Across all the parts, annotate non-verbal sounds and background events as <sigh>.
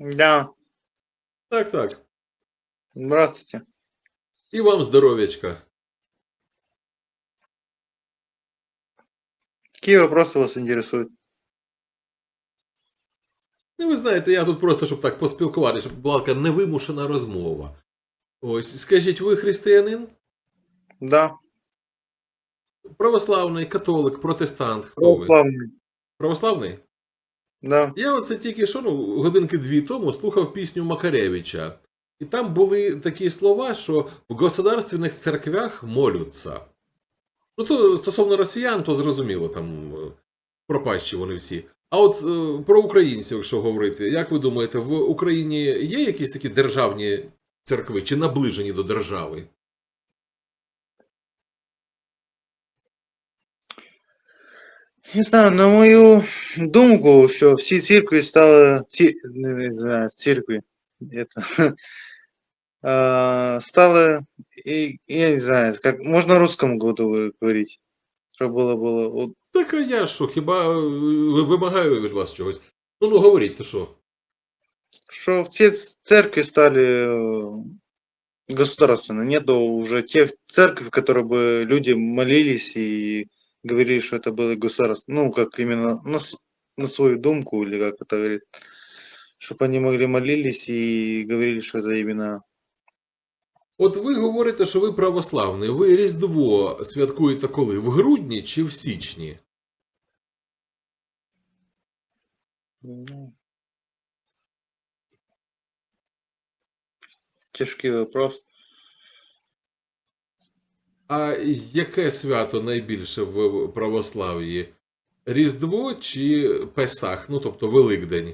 Да, Так, так. здравствуйте. І вам здоров'ячка. Какие вопросы вас интересуют? Ну, ви знаєте, я тут просто, щоб так поспілкуватися, щоб була така невимушена розмова. Ось, скажіть, ви християнин? Да, Православний, католик, протестант? Хто ви? православный. Православний? Да. Я оце тільки що ну, годинки дві тому слухав пісню Макаревича. І там були такі слова, що в государственних церквях молються. Ну, то стосовно росіян, то зрозуміло, там е, пропащі вони всі. А от е, про українців, якщо говорити, як ви думаєте, в Україні є якісь такі державні церкви чи наближені до держави? Не знаю, на мою думку, що всі церкви стали, ці, не, не знаю, церкви, это, <laughs> а, стали, и, я не знаю, как, можно русскому году вы- говорить, чтобы было, было, вот, Так а я що, хіба е, вимагаю від вас чогось? Ну ну говоріть, то що? что все церкви стали э, государственные, нету уже тех церквей, в которые бы люди молились и говорили, что это было государство, ну, как именно на, с- на свою думку, или как это говорит, чтобы они могли молились и говорили, что это именно От ви говорите, що ви православний. Ви Різдво святкуєте коли? В грудні чи в січні? ну, тяжкий вопрос. А яке свято найбільше в православ'ї? Різдво чи Песах, ну тобто Великдень?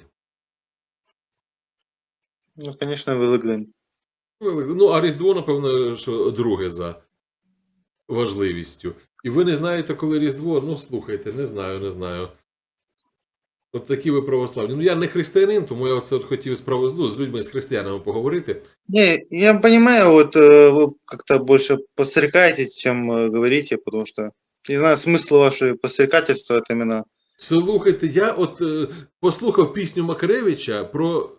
Ну, звісно, Великдень. Великдень. Ну, а Різдво, напевно, що друге за важливістю. І ви не знаєте, коли Різдво? Ну, слухайте, не знаю, не знаю. От такі ви православні. Ну, я не християнин, тому я оце от хотів з, право... ну, з людьми, з християнами поговорити. Не, я понимаю, вот э, вы как-то больше подстрекаете, чем э, говорите, потому что, не знаю, смысл вашего подстрекательства это именно Слухайте, я от е, послухав пісню Макаревича про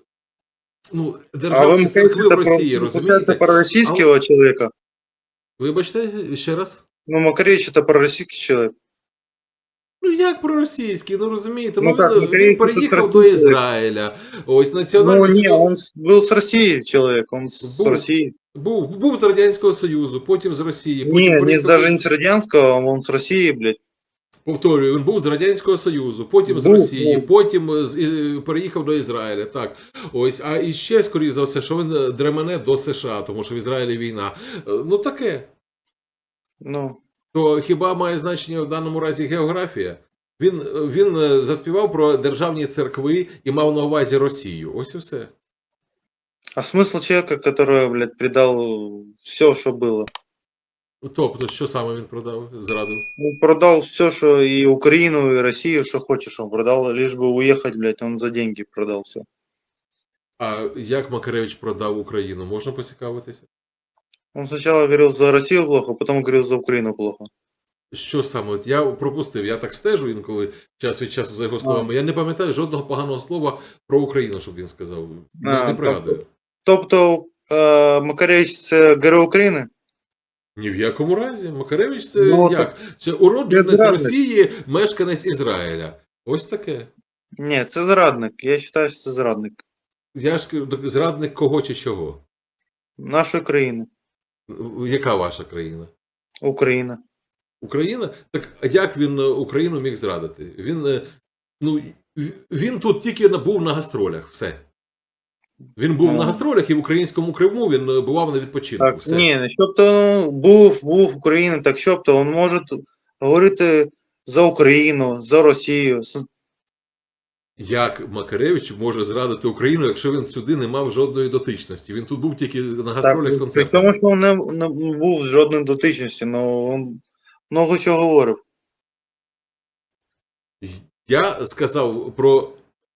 ну, А державні вы церкви в это Росії, про, розумієте? про российского человека. Вибачте ще раз. Ну, Макаревич это пророссийский человек. Ну як про російський, ну розумієте, Ну ну, так, він, Макаревич він переїхав до. Ізраїля. Ось Ну, національний не, он с- был с России человек, он с Был. России. був, був з Радянського Союзу, потім з Росії, потім не, переїхав даже не с Радянского, а он с России, блядь. Повторюю, він був з Радянського Союзу, потім з Росії, був. потім з, і- переїхав до Ізраїля. Так. Ось, а і ще, скоріше за все, що він е, дремене до США, тому що в Ізраїлі війна. Е, Ну таке. Ну, То хіба має значення в даному разі географія? Він, він е, заспівав про державні церкви і мав на увазі Росію. Ось і все. а смысл человека, который, блядь, предал все, что было? Тобто, що саме він продав, зрадив? Он продал все, что и Украину, и Россию, что хочешь, он продал, лишь бы уехать, блядь, он за деньги продал все. А як Макаревич продав Україну? Можна поцікавитися? Он сначала говорил за Россию плохо, потом говорил за Украину плохо. Що саме? От я пропустив, я так стежу інколи час від часу за його словами. Я не пам'ятаю жодного поганого слова про Україну, щоб він сказав. Не, не пригадую. Тобто е, Макаревич це герой України? Ні в якому разі. Макаревич це Ну, як? Це уродженець. Росії, мешканець Ізраїля. Ось таке. Ні, це зрадник. Я вважаю, що це зрадник. Я ж зрадник кого чи чого? Нашої країни. Яка ваша країна? Україна. Україна? Так як він е, Україну міг зрадити? Він, е, ну, він тут тільки був на гастролях, все. Він був Ну. на гастролях і в українському Криму він е, бував на відпочинку. Так, все. ні, щоб-то був, був Україна, так щоб-то він може говорити за Україну, за Росію. Як Макаревич може зрадити Україну, якщо він сюди не мав жодної дотичності? Він тут був тільки на гастролях з при концертами. тому, що він не, не був жодної дотичності, але він много чого говорив. Я сказав про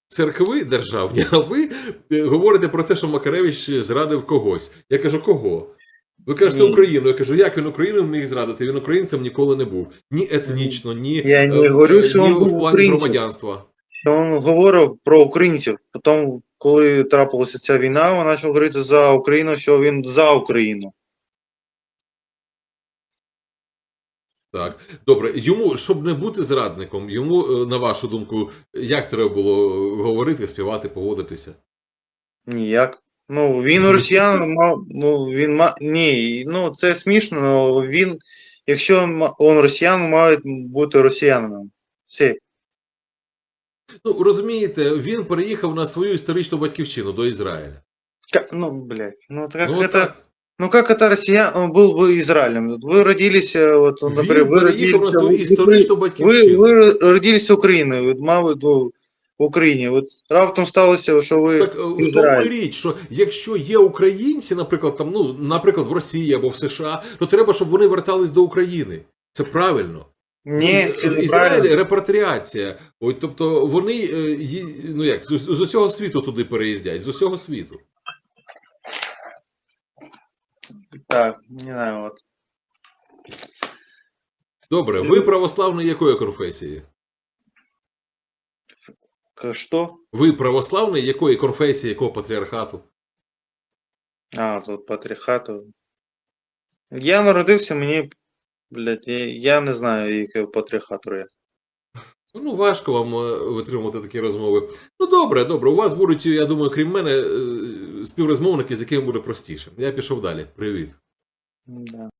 церкви державні, а ви е, говорите про те, що Макаревич зрадив когось. Я кажу, кого? Ви кажете Ні. Україну. Я кажу, як він Україну міг зрадити? Він українцем ніколи не був. Ні етнічно, ні, Я не е, говорю, е, що ні він в був плані українцем. громадянства. Він говорив про українців. Потім, коли трапилася ця війна, він почав говорити за Україну, що він за Україну. Так, добре. Йому, щоб не бути зрадником, йому, е, на вашу думку, як треба було говорити, співати, поводитися? Ніяк. Ну, він росіян ну, він ма, ні, ну, це смішно, але він, якщо він росіян, має бути росіянином. Все. Ну, розумієте, він переїхав на свою історичну батьківщину до Ізраїля. Ка- Ну, блядь, ну, как ну, это, так. ну, как это россиян, он был бы Израилем? Вот Вы родились, э, вот, Він например, вы переїхав на родились, свою вы- історичну вы, батьківщину. вы родились в Україні, от мали ну, в Україні. От раптом сталося, що ви Так е, в тому Ізраїль. і річ, що якщо є українці, наприклад, там, ну, наприклад, в Росії або в США, то треба, щоб вони вертались до України. Це правильно. Ні, Ну, це в Ізраїлі неправильно. репатріація. Ой, тобто вони е, ї- ну як, з, з усього світу туди переїздять, з усього світу. Так, не знаю, от. Добре, ви православний якої конфесії? К- Що? Ви православний якої конфесії, якого патріархату? А, тут патріархату. Я народився, мені, блядь, я, я не знаю, який патріархату я. Ну, важко вам е, витримувати такі розмови. Ну, добре, добре. У вас будуть, я думаю, крім мене, е, співрозмовники, з якими буде простіше. Я пішов далі. Привіт. Да.